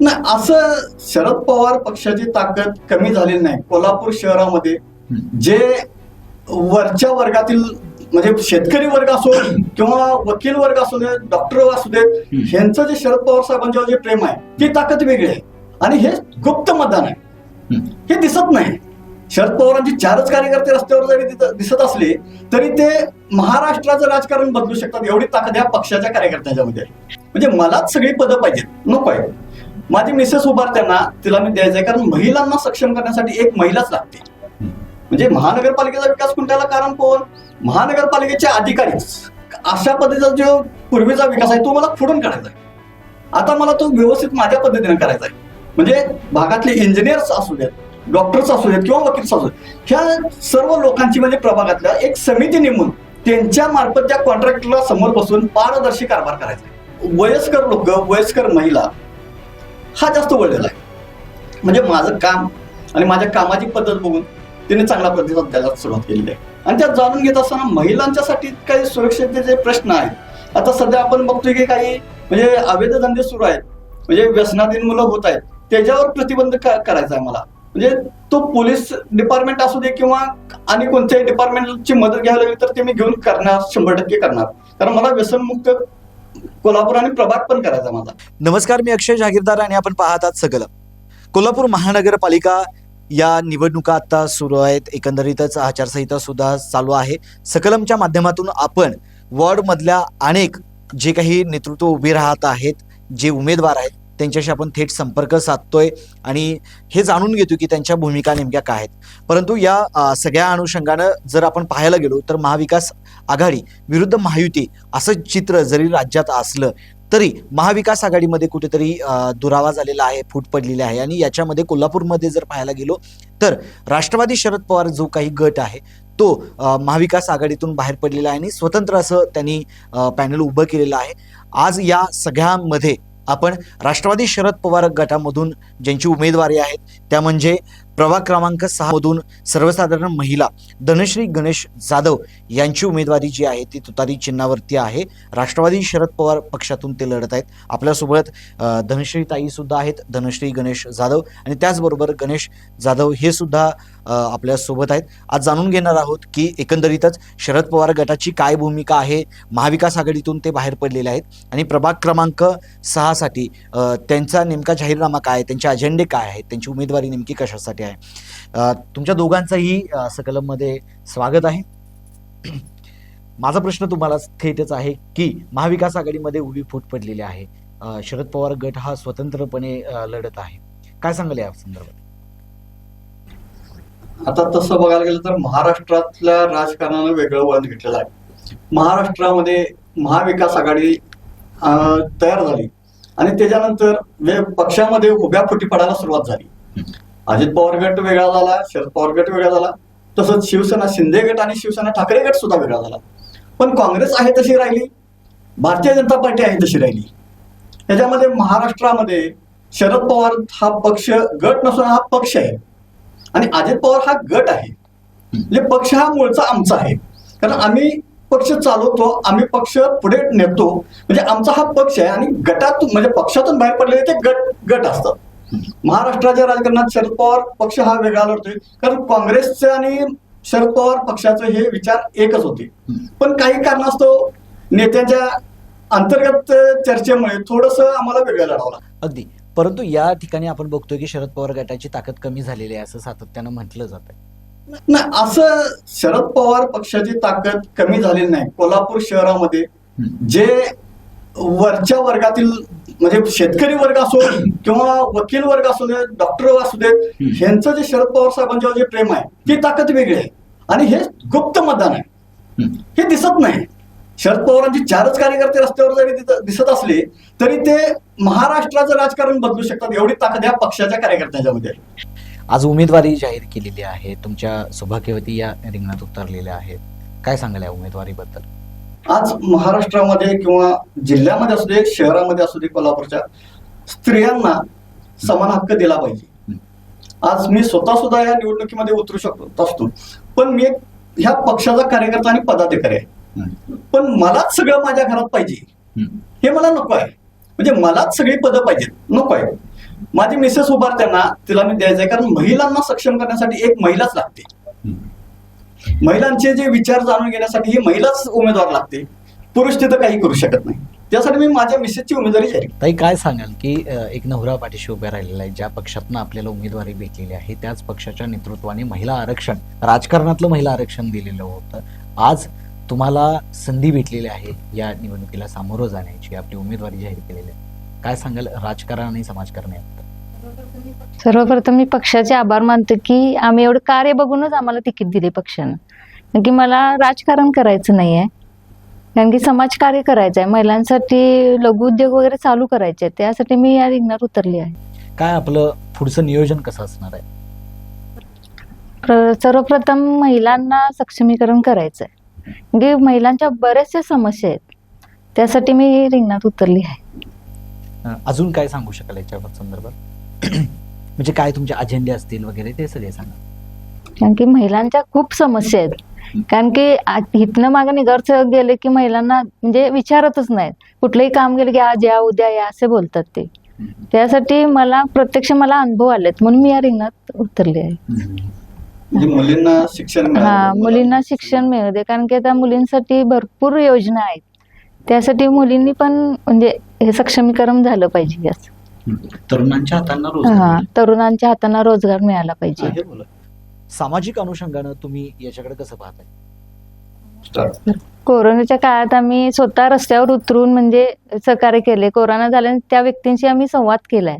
नाही असं शरद पवार पक्षाची ताकद कमी झालेली नाही. कोल्हापूर शहरामध्ये. जे वरच्या वर्गातील म्हणजे शेतकरी वर्ग असो किंवा वकील वर्ग असू दे डॉक्टर असू देत यांचं ह्यांचं जे शरद पवार साहेबांच्यावर जे प्रेम आहे ती ताकद वेगळी आहे. आणि हे गुप्त मतदान आहे. हे दिसत नाही. शरद पवारांची चारच कार्यकर्ते रस्त्यावर जरी दिसत असले तरी ते महाराष्ट्राचं राजकारण बदलू शकतात एवढी ताकद या पक्षाच्या कार्यकर्त्यांच्या मध्ये म्हणजे मलाच सगळी पदं पाहिजेत. नको आहे. माझी मिसेस उभारत्यांना तिला मी द्यायचंय. कारण महिलांना सक्षम करण्यासाठी एक महिलाच लागते. म्हणजे महानगरपालिकेचा विकास खुंटायला कारण कोण? महानगरपालिकेचे अधिकारीच अशा पद्धतीचा जो पूर्वीचा विकास आहे तो मला फोडून काढायचा आहे. आता मला तो व्यवस्थित माझ्या पद्धतीने करायचा आहे. म्हणजे भागातले इंजिनियर्स असू देत डॉक्टर्स असू देत किंवा वकील असू देत ह्या सर्व लोकांची म्हणजे प्रभागातल्या एक समिती नेमून त्यांच्या मार्फत त्या कॉन्ट्रॅक्टरला समोर बसून पारदर्शी कारभार करायचा वयस्कर लोक वयस्कर महिला हा जास्त वळलेला आहे. म्हणजे माझं काम आणि माझ्या कामाची पद्धत बघून तिने चांगला प्रतिसाद द्यायला सुरुवात केलेली आहे. आणि त्यात जाणून घेत असताना महिलांच्यासाठी काही सुरक्षेचे प्रश्न आहेत आता सध्या आपण बघतोय की काही म्हणजे अवैध धंदे सुरू आहेत. म्हणजे व्यसनाधीन मुलं होत आहेत. त्याच्यावर प्रतिबंध करायचा आहे मला म्हणजे तो पोलीस डिपार्टमेंट असू दे किंवा आणि कोणत्याही डिपार्टमेंटची मदत घ्यायला लागली तर ते मी घेऊन करणार शंभर टक्के करणार. कारण मला व्यसनमुक्त कोल्हापूर आणि प्रभात पण करायचा माझा. नमस्कार मी अक्षय जागीरदार आणि आपण पाहत आहात कोल्हापूर महानगरपालिका या निवडणुका आता सुरू आहेत. एकंदरीतच आचारसंहिता सुद्धा चालू आहे. सकलमच्या माध्यमातून आपण वॉर्डमधल्या अनेक जे काही नेतृत्व उभे राहत आहेत जे उमेदवार आहेत त्यांच्याशी आपण थेट संपर्क साधतोय आणि हे जाणून घेतो की त्यांच्या भूमिका नेमक्या काय आहेत. परंतु या सगळ्या अनुषंगानं जर आपण पाहायला गेलो तर महाविकास आघाडी विरुद्ध महायुती असं चित्र जरी राज्यात असलं तरी महाविकास आघाडीमध्ये कुठेतरी दुरावा झालेला आहे फूट पडलेली आहे. आणि याच्यामध्ये कोल्हापूरमध्ये जर पाहायला गेलो तर राष्ट्रवादी शरद पवार जो काही गट आहे तो महाविकास आघाडीतून बाहेर पडलेला आहे आणि स्वतंत्र असं त्यांनी पॅनल उभं केलेलं आहे. आज या सगळ्यामध्ये आपण राष्ट्रवादी शरद पवार गटामधून ज्यांची उमेदवारी आहेत त्या म्हणजे प्रभाग क्रमांक सहा मधून सर्वसाधारण महिला धनश्री गणेश जाधव यांची उमेदवारी जी आहे ती तुतारी चिन्हावरती आहे. राष्ट्रवादी शरद पवार पक्षातून ते लढत आहेत. आपल्यासोबत धनश्री ताई सुद्धा आहेत धनश्री गणेश जाधव आणि त्याचबरोबर गणेश जाधव हे सुद्धा आपल्यासोबत आहेत. आज जाणून घेणार आहोत की एकंदरीतच शरद पवार गटाची काय भूमिका आहे महाविकास आघाडीतून ते बाहेर पडलेले आहेत आणि प्रभाग क्रमांक सहासाठी त्यांचा नेमका जाहीरनामा काय आहे त्यांचे अजेंडे काय आहेत त्यांची उमेदवारी नेमकी कशासाठी आहे? आहे. तुमच्या दोघांचंही अ, सकलममध्ये स्वागत आहे. माझा प्रश्न तुम्हाला थेटच आहे की महाविकास आघाडीमध्ये उभी फूट पडलेली आहे. शरद पवार गट हा स्वतंत्रपणे लढत आहे. काय सांगाल या संदर्भात? आता तसं बघायला गेलं तर महाराष्ट्रातल्या राजकारणानं वेगळं वळण घेतलेलं आहे. महाराष्ट्रामध्ये महाविकास आघाडी अं, तयार झाली. आणि त्याच्यानंतर पक्षामध्ये उभ्या फुटी पडायला सुरुवात झाली. अजित पवार गट वेगळा झाला शरद पवार गट वेगळा झाला तसंच शिवसेना शिंदे गट आणि शिवसेना ठाकरे गट सुद्धा वेगळा झाला. पण काँग्रेस आहे तशी राहिली भारतीय जनता पार्टी आहे तशी राहिली. त्याच्यामध्ये महाराष्ट्रामध्ये शरद पवार हा पक्ष गट नसून हा पक्ष आहे. आणि अजित पवार हा गट आहे. म्हणजे पक्ष हा मूळचा आमचा आहे. कारण आम्ही पक्ष चालवतो आम्ही पक्ष पुढे नेतो. म्हणजे आमचा हा पक्ष आहे आणि गटातून म्हणजे पक्षातून बाहेर पडलेले ते गट गट असतात. महाराष्ट्राच्या राजकारणात शरद पवार पक्ष हा वेगळा लढतोय. कारण काँग्रेसचे आणि शरद पवार पक्षाचे हे विचार एकच होते. पण काही कारणास्तव नेत्यांच्या अंतर्गत चर्चेमुळे थोडस आम्हाला वेगळं लढावं. अगदी. परंतु या ठिकाणी आपण बघतोय की शरद पवार गटाची ताकद कमी झालेली आहे असं सातत्यानं म्हटलं जात नाही असं शरद पवार पक्षाची ताकद कमी झालेली नाही. कोल्हापूर शहरामध्ये जे वरच्या वर्गातील म्हणजे शेतकरी वर्ग असो किंवा वकील वर्ग असू दे डॉक्टर असू देत ह्यांचं जे शरद पवार साहेबांच्यावर जे प्रेम आहे ती ताकद वेगळी आहे. आणि हे गुप्त मतदान आहे. हे दिसत नाही. शरद पवारांची चारच कार्यकर्ते रस्त्यावर जरी दिसत असले तरी ते महाराष्ट्राचं राजकारण बदलू शकतात एवढी ताकद या पक्षाच्या कार्यकर्त्यांच्या मध्ये आहे. आज उमेदवारी जाहीर केलेली आहे तुमच्या सौभाग्यवती या रिंगणात उतरलेल्या आहेत. काय सांगाल या उमेदवारीबद्दल? आज महाराष्ट्रामध्ये किंवा जिल्ह्यामध्ये असू दे शहरामध्ये असू दे कोल्हापूरच्या स्त्रियांना समान हक्क दिला पाहिजे. आज मी स्वतः सुद्धा या निवडणुकीमध्ये उतरू शकतो असतो. पण मी एक ह्या पक्षाचा कार्यकर्ता आणि पदाधिकारी आहे. पण मलाच सगळं माझ्या घरात पाहिजे. हे मला नको आहे. म्हणजे मलाच सगळी पदं पाहिजेत. नको आहे. माझी मिसेस उभारताना तिला मी द्यायचंय कारण महिलांना सक्षम करण्यासाठी एक महिलाच लागते. महिलांचे जे विचार जाणून घेण्यासाठी ही महिलाच उमेदवार लागते. पुरुष तिथं काही करू शकत नाही. त्यासाठी मी माझ्या मिसेसची उमेदवारी जाहीर ताई काय सांगाल की एक नवरा पाठीशी उभ्या राहिलेला आहे. ज्या पक्षातनं आपल्याला उमेदवारी भेटलेली आहे त्याच पक्षाच्या नेतृत्वाने महिला आरक्षण राजकारणातलं महिला आरक्षण दिलेलं होतं. आज तुम्हाला संधी भेटलेली आहे या निवडणुकीला सामोरं जाण्याची आपली उमेदवारी जाहीर केलेली आहे. काय सांगाल? राजकारण आणि समाजकारण यात? सर्वप्रथम मी पक्षाचे आभार मानते की आम्ही एवढं कार्य बघूनच आम्हाला तिकीट दिले पक्षानं. कारण की मला राजकारण करायचं नाही आहे कारण की समाजकार्य करायचं आहे महिलांसाठी लघुउद्योग वगैरे चालू करायचे आहेत त्यासाठी मी या रिंगणात उतरली आहे. काय आपलं पुढचं नियोजन कसं असणार आहे? प्र- सर्वप्रथम महिलांना सक्षमीकरण करायचं आहे की महिलांच्या बऱ्याचशा समस्या आहेत. त्यासाठी मी रिंगणात उतरली आहे. अजून काय सांगू शकाल याच्यावर संदर्भात? म्हणजे काय तुमचे अजेंडे असतील वगैरे ते सगळे सांगा. कारण की महिलांच्या खूप समस्या आहेत. कारण की इथनं मागे निघावरच गेले की महिलांना म्हणजे विचारतच नाहीत. कुठलंही काम गेलं की आज या उद्या या असे बोलतात ते. त्यासाठी मला प्रत्यक्ष मला अनुभव आलेत. म्हणून मी या रिंगणात उतरले आहे. म्हणजे मुलींना शिक्षण हा. मुलींना शिक्षण मिळू दे. कारण की त्या मुलींसाठी भरपूर योजना आहेत. त्यासाठी मुलींनी पण म्हणजे हे सक्षमीकरण झालं पाहिजे असं. तरुणांच्या हातांना हा तरुणांच्या हातांना रोजगार मिळाला पाहिजे. आहे बोला. सामाजिक अनुषंगानं तुम्ही याच्याकडे कसं पाहताय. कोरोनाच्या काळात आम्ही स्वतः रस्त्यावर उतरून म्हणजे सहकार्य केले. कोरोना झाल्याने त्या व्यक्तींशी आम्ही संवाद केलाय.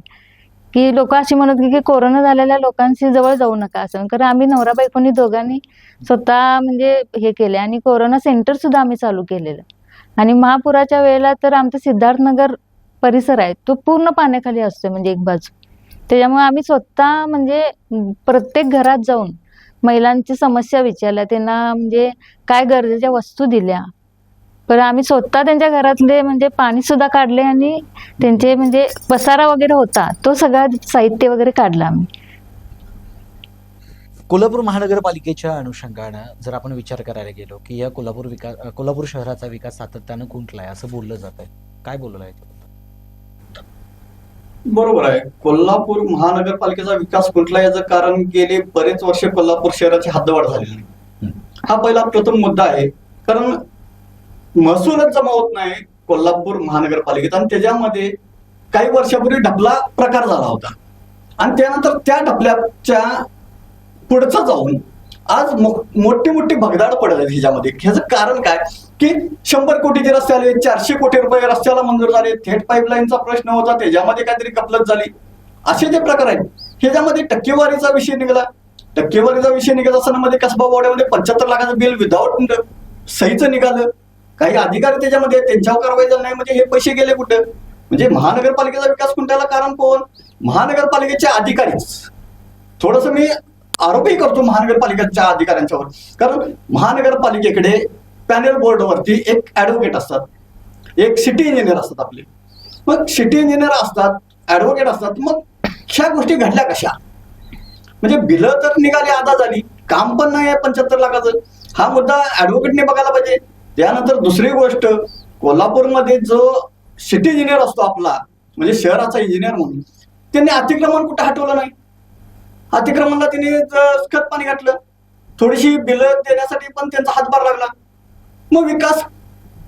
की लोक अशी म्हणत होती की कोरोना झालेल्या लोकांशी जवळ जाऊ नका असं. कारण आम्ही नवरा बायकोनी दोघांनी स्वतः म्हणजे हे केले आणि कोरोना सेंटर सुद्धा आम्ही चालू केलेलं. आणि महापुराच्या वेळेला तर आमचं सिद्धार्थनगर परिसर आहे तो पूर्ण पाण्याखाली असतोय म्हणजे एक बाजू. त्याच्यामुळे आम्ही स्वतः म्हणजे प्रत्येक घरात जाऊन महिलांची समस्या विचारल्या त्यांना म्हणजे काय गरजेच्या वस्तू दिल्या. पण आम्ही स्वतः त्यांच्या घरातले म्हणजे पाणी सुद्धा काढले आणि त्यांचे म्हणजे पसारा वगैरे होता तो सगळा साहित्य वगैरे काढला आम्ही. कोल्हापूर महानगरपालिकेच्या अनुषंगानं जर आपण विचार करायला गेलो की या कोल्हापूर विकास कोल्हापूर शहराचा विकास सातत्यानं खुंटलाय असं बोललं जात आहे काय बोललं आहे बरोबर आहे. कोल्हापूर महानगरपालिकेचा विकास कुठला याचं कारण गेले बरेच वर्ष कोल्हापूर शहराची हद्दवाढ झालेली नाही हा पहिला प्रथम मुद्दा आहे. कारण महसूलच जमा होत नाही कोल्हापूर महानगरपालिकेत. आणि त्याच्यामध्ये काही वर्षापूर्वी ढपला प्रकार झाला होता. आणि त्यानंतर त्या ढपल्याच्या पुढचं जाऊन आज मो- मोठी मोठी भगदाड पडत आहेत ह्याच्यामध्ये. ह्याचं कारण काय? की शंभर कोटीचे रस्ते आले चारशे कोटी रुपये रस्त्याला मंजूर झाले थेट पाईपलाईनचा प्रश्न होता त्याच्यामध्ये काहीतरी कपलत झाली. असे जे प्रकार आहेत ह्याच्यामध्ये टक्केवारीचा विषय निघाला. टक्केवारीचा विषय निघत असताना मध्ये कसबा वाड्यामध्ये पंच्याहत्तर लाखाचं बिल विदाऊट सहीचं निघालं. काही अधिकारी त्याच्यामध्ये त्यांच्यावर कारवाई झाली नाही म्हणजे हे पैसे गेले कुठं? म्हणजे महानगरपालिकेचा विकास कुंठाला कारण कोण? महानगरपालिकेचे अधिकारीच. थोडस मी आरोपही करतो महानगरपालिकेच्या अधिकाऱ्यांच्यावर. कारण महानगरपालिकेकडे पॅनल बोर्डवरती एक ऍडव्होकेट असतात. एक सिटी इंजिनियर असतात आपले. मग सिटी इंजिनियर असतात ऍडव्होकेट असतात मग ह्या गोष्टी घडल्या कशा? म्हणजे बिलं तर निघाली आधा झाली. काम पण नाही आहे पंच्याहत्तर लाखाचं. हा मुद्दा ऍडव्होकेटने बघायला पाहिजे. त्यानंतर दुसरी गोष्ट कोल्हापूरमध्ये जो सिटी इंजिनियर असतो आपला म्हणजे शहराचा इंजिनियर म्हणून त्यांनी अतिक्रमण कुठं हटवलं नाही? अतिक्रमणला तिने खत पाणी घातलं. थोडीशी बिलं देण्यासाठी पण त्यांचा हातभार लागला. मग विकास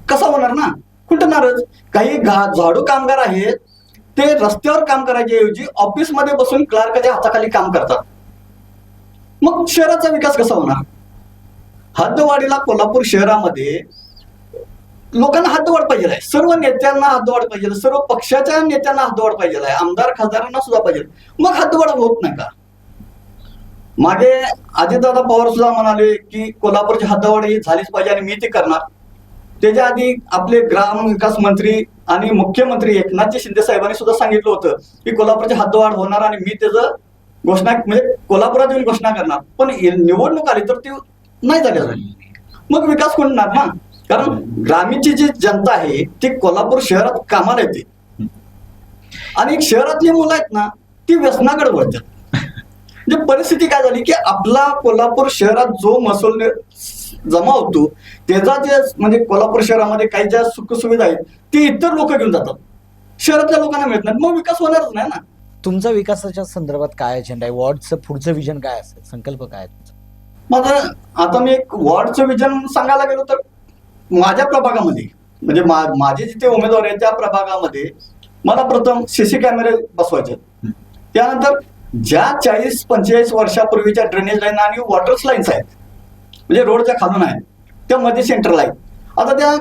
कसा होणार ना? खुंटणारच काही घा- झाडू कामगार आहेत. ते रस्त्यावर काम करायच्या ऐवजी ऑफिसमध्ये बसून क्लार्कच्या हाताखाली काम करतात. मग शहराचा विकास कसा होणार? हद्दवाढीला कोल्हापूर शहरामध्ये लोकांना हद्दवाढ पाहिजे आहे सर्व नेत्यांना हद्दवाढ पाहिजे सर्व पक्षाच्या नेत्यांना हद्दवाढ पाहिजे आहे आमदार खासदारांना सुद्धा पाहिजे मग हद्दवाढ होत नाही का? मागे अजितदादा पवार सुद्धा म्हणाले की कोल्हापूरची हद्दवाढ ही झालीच पाहिजे आणि मी ती करणार. त्याच्या आधी आपले ग्राम विकास मंत्री आणि मुख्यमंत्री एकनाथजी शिंदे साहेबांनी सुद्धा सांगितलं होतं की कोल्हापूरची हद्दवाढ होणार आणि मी त्याचं घोषणा म्हणजे कोल्हापुरात येऊन घोषणा करणार. पण निवडणूक आली तर ती नाही झाल्या झाली मग विकास कोणणार ना? कारण ग्रामीणची जी जनता आहे ती कोल्हापूर शहरात कामाला येते. आणि शहरातली मुलं आहेत ना ती व्यसनाकडे वळतात. म्हणजे परिस्थिती काय झाली की आपला कोल्हापूर शहरात जो महसूल जमा होतो त्याचा जे म्हणजे कोल्हापूर शहरामध्ये काही ज्या सुखसुविधा आहेत ते इतर लोक घेऊन जातात. शहरातल्या लोकांना मिळत नाहीत. मग विकास होणारच नाही ना. तुमचा विकासाच्या संदर्भात काय अजेंडा आहे? वॉर्डचं पुढचं विजन काय असेल? संकल्प काय माझं आता मी एक वॉर्डचं विजन सांगायला गेलो तर माझ्या प्रभागामध्ये म्हणजे माझे जिथे उमेदवार आहेत त्या प्रभागामध्ये मला प्रथम सीसी कॅमेरे बसवायचे. त्यानंतर ज्या चाळीस पंचेचाळीस वर्षापूर्वीच्या ड्रेनेज लाईन आणि वॉटर लाईन्स आहेत म्हणजे रोडच्या खालून आहेत त्या मध्ये सेंटर लाईन आता त्या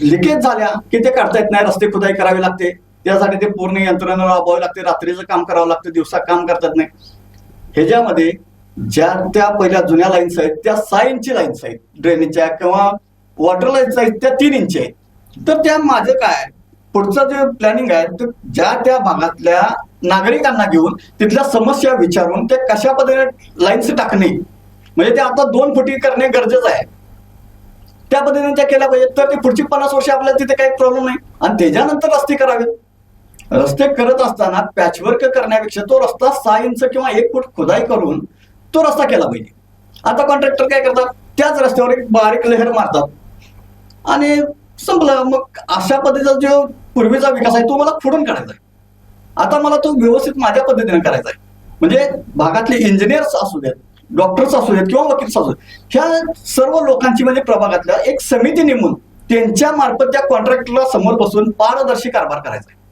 लिकेज झाल्या की ते काढता येत नाही रस्ते खुदाई करावी लागते. त्यासाठी ते पूर्ण यंत्रणा राबवावी लागते रात्रीचं काम करावं लागतं दिवसा काम करतात नाही. ह्याच्यामध्ये ज्या त्या पहिल्या जुन्या लाईन्स आहेत त्या सहा इंची लाईन्स आहेत ड्रेनेजच्या किंवा वॉटर लाईन्स आहेत त्या तीन इंची आहेत. तर त्या माझं काय पुढचं जे प्लॅनिंग आहे ते ज्या त्या भागातल्या नागरिकांना घेऊन तिथल्या समस्या विचारून ते कशा पद्धतीने लाईन्स टाकणे. म्हणजे ते आता दोन फुटी करणे गरजेचं आहे. त्या पद्धतीने त्या केल्या पाहिजेत. तर ते पुढची पन्नास वर्ष आपल्याला तिथे काही प्रॉब्लेम नाही. आणि त्याच्यानंतर रस्ते करावेत. रस्ते करत असताना पॅचवर्क करण्यापेक्षा तो रस्ता सहा इंच किंवा एक फूट खुदाई करून तो रस्ता केला पाहिजे. आता कॉन्ट्रॅक्टर काय करतात? त्याच रस्त्यावर एक बारीक लहर मारतात. आणि संपलं. मग अशा पद्धतीचा जो पूर्वीचा विकास आहे तो मला फोडून काढायचा आहे. आता मला तो व्यवस्थित माझ्या पद्धतीने करायचा आहे. म्हणजे भागातले इंजिनियर्स असू देत डॉक्टर्स असू देत किंवा वकील्स असू देत ह्या सर्व लोकांची म्हणजे प्रभागातल्या एक समिती नेमून त्यांच्या मार्फत त्या कॉन्ट्रॅक्टरला समोर बसून पारदर्शी कारभार करायचा आहे.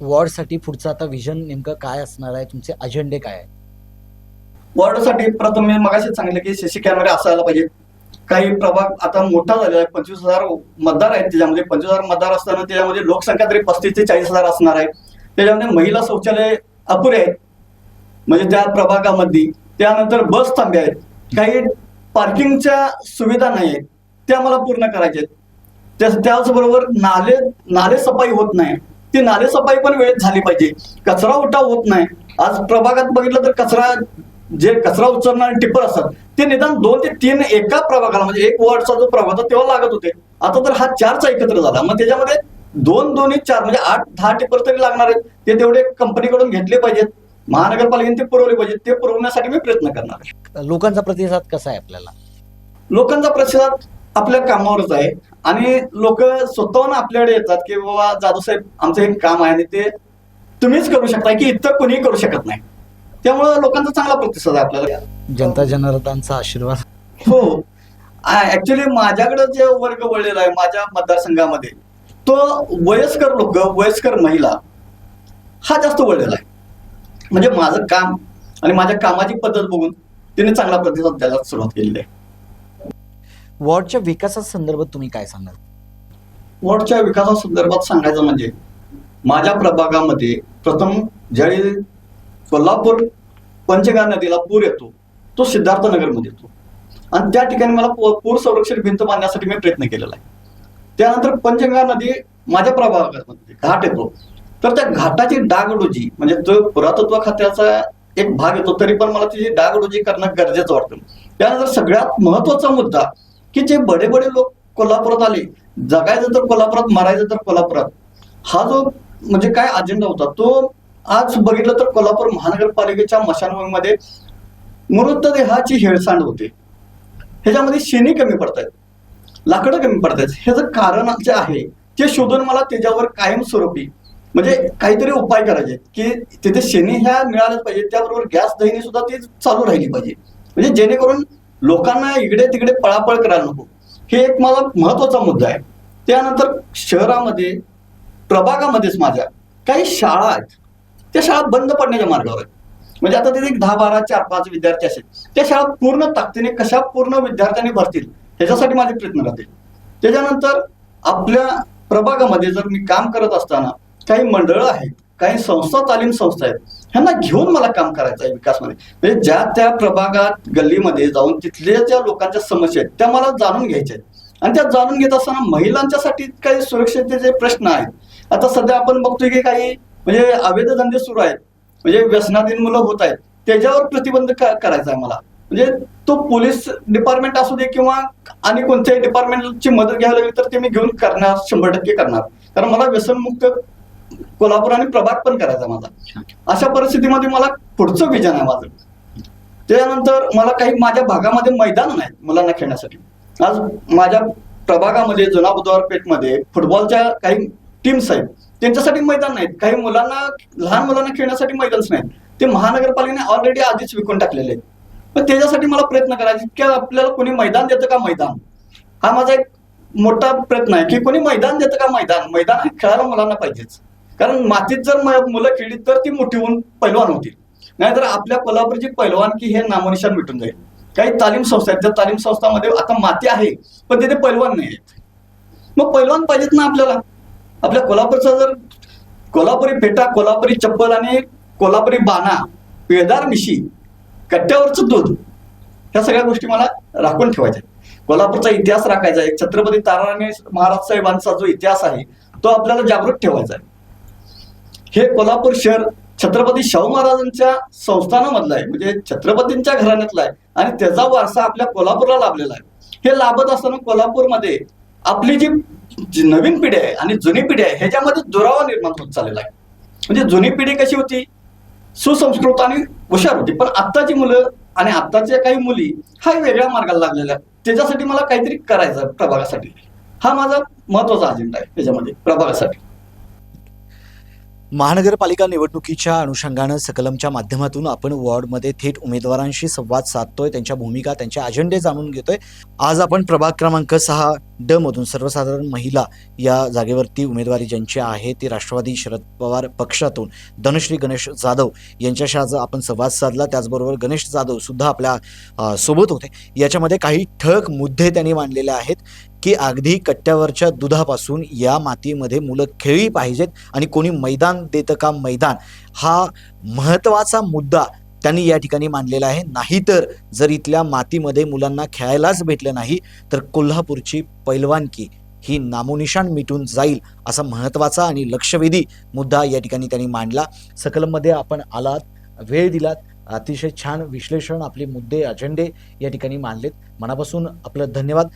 वॉर्डसाठी पुढचं आता विजन नेमकं काय असणार आहे? तुमचे अजेंडे काय आहे वॉर्डसाठी प्रथम मी मगाशीच सांगितलं की सीसी कॅमेरे असायला पाहिजे. काही प्रभाग आता मोठा झालेला आहे. पंचवीस हजार मतदार आहेत त्याच्यामध्ये. पंचवीस हजार मतदार असताना त्याच्यामध्ये लोकसंख्या तरी पस्तीस ते चाळीस हजार असणार आहे. त्याच्यामध्ये महिला शौचालय अपुरे आहेत. म्हणजे त्या प्रभागामध्ये. त्यानंतर बस थांबे आहेत. काही पार्किंगच्या सुविधा नाही आहेत. त्या मला पूर्ण करायच्या आहेत. त्याचबरोबर नाले नाले सफाई होत नाही. ती नाले सफाई पण वेळेत झाली पाहिजे. कचरा उठाव होत नाही. आज प्रभागात बघितलं तर कचरा जे कचरा उचलणारे टिप्पर असतात ते निदान दोन ते तीन एका प्रभागाला म्हणजे एक वॉर्डचा जो प्रभाग होता तेव्हा लागत होते. आता तर हा चारचा एकत्र झाला. मग त्याच्यामध्ये दोन दोन्ही चार म्हणजे आठ दहा टिप्पर तरी लागणार आहेत. ते तेवढे कंपनीकडून घेतले पाहिजेत. महानगरपालिकेने ते पुरवले पाहिजेत. ते पुरवण्यासाठी मी प्रयत्न करणार आहे. लोकांचा प्रतिसाद कसा आहे आपल्याला? लोकांचा प्रतिसाद आपल्या कामावरच आहे. आणि लोक स्वतःहून आपल्याकडे येतात की बाबा जाधव साहेब आमचं हे काम आहे आणि ते तुम्हीच करू शकता की इतर कोणीही करू शकत नाही. त्यामुळे लोकांचा चांगला प्रतिसाद आहे आपल्याला. जनता जनार्दनचा आशीर्वाद. हो. ऍक्च्युली माझ्याकडे जे वर्ग वळलेला आहे माझ्या मतदारसंघामध्ये तो वयस्कर लोक वयस्कर महिला हा जास्त वळलेला आहे. म्हणजे माझं काम आणि माझ्या कामाची पद्धत बघून तिने चांगला प्रतिसाद द्यायला सुरुवात केलेली आहे. वॉर्डच्या विकासासंदर्भात तुम्ही काय सांगाल? वॉर्डच्या विकासासंदर्भात सांगायचं म्हणजे माझ्या प्रभागामध्ये प्रथम ज्यावेळी कोल्हापूर पंचगार नदीला पूर येतो. तो सिद्धार्थनगरमध्ये येतो. आणि त्या ठिकाणी मला पूर संरक्षण भिंत बांधण्यासाठी मी प्रयत्न केलेला आहे. त्यानंतर पंचगंगा नदी माझ्या प्रभागामध्ये घाट येतो. तर त्या घाटाची डागडोजी म्हणजे तो पुरातत्व खात्याचा एक भाग येतो तरी पण मला तिची डागडोजी करणं गरजेचं वाटतं. त्यानंतर सगळ्यात महत्त्वाचा मुद्दा की जे बडे बडे लोक कोल्हापुरात आले जगायचं तर कोल्हापुरात मरायचं तर कोल्हापुरात हा जो म्हणजे काय अजेंडा होता तो आज बघितलं तर कोल्हापूर महानगरपालिकेच्या मशानभूमीमध्ये मृतदेहाची हेळसांड होते. ह्याच्यामध्ये शेणी कमी पडतायत. लाकडं कमी पडतायत. ह्याचं कारण जे आहे ते शोधून मला त्याच्यावर कायमस्वरूपी म्हणजे काहीतरी उपाय करायचे की तिथे शेणी ह्या मिळाल्याच पाहिजे त्याबरोबर गॅस दहिनी सुद्धा ती चालू राहिली पाहिजे. म्हणजे जेणेकरून लोकांना इकडे तिकडे पळापळ करायला नको. हे एक मला महत्त्वाचा मुद्दा आहे. त्यानंतर शहरामध्ये प्रभागामध्येच माझ्या काही शाळा आहेत. त्या शाळा बंद पडण्याच्या मार्गावर आहेत. म्हणजे आता तिथे दहा बारा चार पाच विद्यार्थी असेल. त्या शाळा पूर्ण ताकदीने कशा पूर्ण विद्यार्थ्यांनी भरतील ह्याच्यासाठी माझे प्रयत्न राहतील. त्याच्यानंतर आपल्या प्रभागामध्ये जर मी काम करत असताना काही मंडळं आहेत काही संस्था तालीम संस्था आहेत ह्यांना घेऊन मला काम करायचं आहे विकासमध्ये. म्हणजे ज्या त्या प्रभागात गल्लीमध्ये जाऊन तिथल्या ज्या लोकांच्या समस्या आहेत त्या मला जाणून घ्यायच्या आहेत. आणि त्या जाणून घेत असताना महिलांच्यासाठी काही सुरक्षेचे जे प्रश्न आहेत आता सध्या आपण बघतोय की काही म्हणजे अवैध धंदे सुरू आहेत. म्हणजे व्यसनाधीन मुलं होत आहेत. त्याच्यावर प्रतिबंध करायचा आहे मला म्हणजे तो पोलीस डिपार्टमेंट असू दे किंवा आणि कोणत्याही डिपार्टमेंटची मदत घ्यावी लागली तर ते मी घेऊन करणार शंभर टक्के करणार. कारण मला व्यसनमुक्त कोल्हापूर आणि प्रभाग पण करायचा माझा. अशा परिस्थितीमध्ये मला पुढचं विजन आहे माझं. त्यानंतर मला काही माझ्या भागामध्ये मैदान नाहीत मुलांना खेळण्यासाठी. आज माझ्या प्रभागामध्ये जुना बुधवार पेठमध्ये फुटबॉलच्या काही टीम्स आहेत. त्यांच्यासाठी मैदान नाहीत. काही मुलांना लहान मुलांना खेळण्यासाठी मैदानच नाहीत. ते महानगरपालिकेने ऑलरेडी आधीच विकून टाकलेले आहेत. पण त्याच्यासाठी मला प्रयत्न करायचे की आपल्याला कोणी मैदान देतं का मैदान? हा माझा एक मोठा प्रयत्न आहे की कोणी मैदान देतं का मैदान? मैदान खेळायला मुलांना पाहिजेच. कारण मातीत जर मुलं खेळली तर ती मोठी होऊन पैलवान होतील. नाहीतर आपल्या कोल्हापूरची पैलवानकी हे नामनिशान मिटून जाईल. काही तालीम संस्था आहेत त्या तालीम संस्थांमध्ये आता माती आहे पण तिथे पैलवान नाही आहेत. मग पैलवान पाहिजेत ना आपल्याला? आपल्या कोल्हापूरचा जर कोल्हापुरी फेटा कोल्हापुरी चप्पल आणि कोल्हापुरी बाणा पेदार मिशी कट्ट्यावरचं दूध ह्या सगळ्या गोष्टी मला राखून ठेवायच्या कोल्हापूरचा इतिहास राखायचा आहे. छत्रपती ताराराणी महाराज साहेबांचा जो इतिहास आहे तो आपल्याला जागृत ठेवायचा आहे. हे कोल्हापूर शहर छत्रपती शाहू महाराजांच्या संस्थानामधलं आहे. म्हणजे छत्रपतींच्या घराण्यातलं आहे. आणि त्याचा वारसा आपल्या कोल्हापूरला लाभलेला आहे. हे लाभत असताना कोल्हापूरमध्ये आपली जी जी नवीन पिढी आहे आणि जुनी पिढी आहे ह्याच्यामध्ये दुरावा निर्माण होत चाललेला आहे. म्हणजे जुनी पिढी कशी होती? सुसंस्कृत आणि हुशार होती. पण आत्ताची मुलं आणि आत्ताच्या काही मुली हा वेगळ्या मार्गाला लागलेल्या त्याच्यासाठी मला काहीतरी करायचं प्रभागासाठी. हा माझा महत्त्वाचा अजेंडा आहे त्याच्यामध्ये प्रभागासाठी. महानगरपालिका निवडणुकीच्या अनुषंगानं सकलमच्या माध्यमातून आपण वॉर्डमध्ये थेट उमेदवारांशी संवाद साधतोय त्यांच्या भूमिका त्यांचे अजेंडे जाणून घेतोय. आज आपण प्रभाग क्रमांक सहा ड मधून सर्वसाधारण महिला या जागेवरती उमेदवारी ज्यांची आहे ती राष्ट्रवादी शरद पवार पक्षातून धनश्री गणेश जाधव यांच्याशी आज आपण संवाद साधला. त्याचबरोबर गणेश जाधव सुद्धा आपल्यासोबत होते. याच्यामध्ये काही ठळक मुद्दे त्यांनी मांडलेले आहेत. की अगदी कट्ट्यावरच्या दुधापासून या मातीमध्ये मुलं खेळली पाहिजेत आणि कोणी मैदान देतं का मैदान हा महत्त्वाचा मुद्दा त्यांनी या ठिकाणी मांडलेला आहे. नाहीतर जर इथल्या मातीमध्ये मुलांना खेळायलाच भेटलं नाही तर कोल्हापूरची पैलवानकी ही नामोनिशान मिटून जाईल असा महत्त्वाचा आणि लक्षवेधी मुद्दा या ठिकाणी त्यांनी मांडला. सकलमध्ये आपण आलात वेळ दिलात अतिशय छान विश्लेषण आपले मुद्दे अजेंडे या ठिकाणी मांडलेत. मनापासून आपलं धन्यवाद.